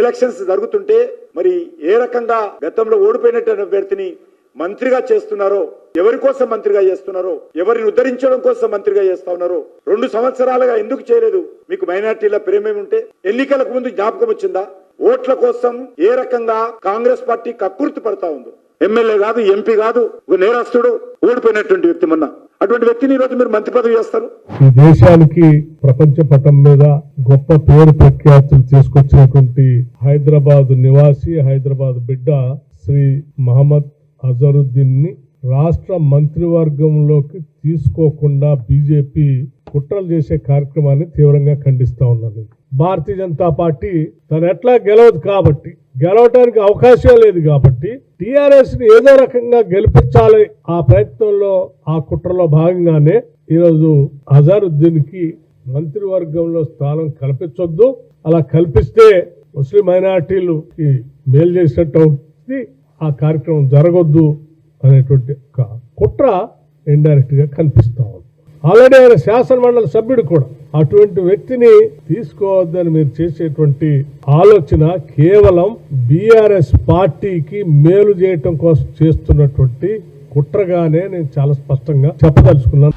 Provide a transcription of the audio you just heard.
Elections జరుగుతుంటే మరి ఏ రకంగా గతంలో ఓడిపోయినటువంటి అభ్యర్థిని మంత్రిగా చేస్తున్నారో ఎవరి కోసం మంత్రిగా చేస్తున్నారో ఎవరిని ఉద్ధరించడం కోసం మంత్రిగా చేస్తా ఉన్నారో రెండు సంవత్సరాలుగా ఎందుకు చేయలేదు? మీకు మైనార్టీల ప్రేమేమి ఉంటే ఎన్నికలకు ముందు జ్ఞాపకం వచ్చిందా? ఓట్ల కోసం ఏ రకంగా కాంగ్రెస్ పార్టీ కక్కుర్తి పడతా ఉందో? ఎమ్మెల్యే కాదు ఎంపీ కాదు ఒక నేరస్తుడు ఓడిపోయినటువంటి వ్యక్తి మొన్న. అటువంటి వ్యక్తిని ఈరోజు మీరు మంత్రి పదవి చేస్తారు. ఈ దేశానికి ప్రపంచ పటం మీద గొప్ప పేరు ప్రఖ్యాతులు తీసుకొచ్చినటువంటి హైదరాబాద్ నివాసి హైదరాబాద్ బిడ్డ శ్రీ మహమ్మద్ అజరుద్దీన్ని రాష్ట్ర మంత్రివర్గంలోకి తీసుకోకుండా బీజేపీ కుట్రలు చేసే కార్యక్రమాన్ని తీవ్రంగా ఖండిస్తా ఉన్నాను. భారతీయ జనతా పార్టీ తను ఎట్లా గెలవదు కాబట్టి గెలవటానికి అవకాశం లేదు కాబట్టి టీఆర్ఎస్ని ఏదో రకంగా గెలిపించాలి ఆ ప్రయత్నంలో ఆ కుట్రలో భాగంగానే ఈరోజు అజారుద్దీన్కి మంత్రివర్గంలో స్థానం కల్పించొద్దు. అలా కల్పిస్తే ముస్లిం మైనార్టీలుకి మేలు చేసినట్టు అవుతుంది. ఆ కార్యక్రమం జరగొద్దు అనేటువంటి ఒక కుట్ర ఇండైరెక్ట్గా కనిపిస్తాం ఆల్రెడీ ఆయన శాసనమండలి సభ్యుడు కూడా. అటువంటి వ్యక్తిని తీసుకోవద్దని మీరు చేసేటువంటి ఆలోచన కేవలం బీఆర్ఎస్ పార్టీకి మేలు చేయటం కోసం చేస్తున్నటువంటి కుట్రగానే నేను చాలా స్పష్టంగా చెప్పదలుచుకున్నాను.